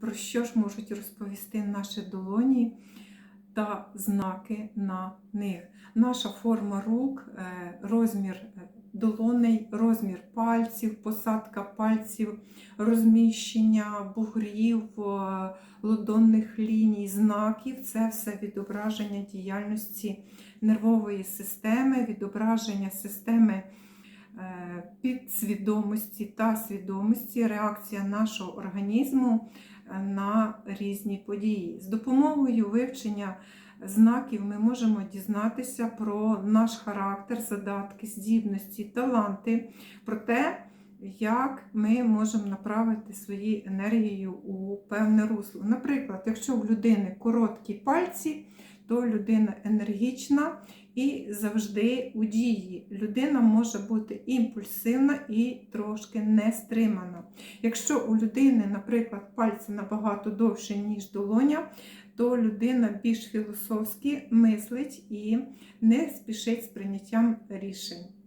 про що ж можуть розповісти наші долоні та знаки на них. Наша форма рук, е, розмір е, долоней, розмір пальців, посадка пальців, розміщення бугрів, е, лодонних ліній, знаків це все відображення діяльності нервової системи, відображення системи підсвідомості та свідомості, реакція нашого організму е, на різні події. З допомогою вивчення знаків ми можемо дізнатися про наш характер, задатки, здібності, таланти, про те, як ми можемо направити свою енергію у певне русло. Наприклад, якщо в людини короткі пальці, то людина енергічна і завжди у дії. Людина може бути імпульсивна і трошки не стримана. Якщо у людини, наприклад, пальці набагато довше, ніж долоня, то людина більш філософськи мислить і не спішить з прийняттям рішень.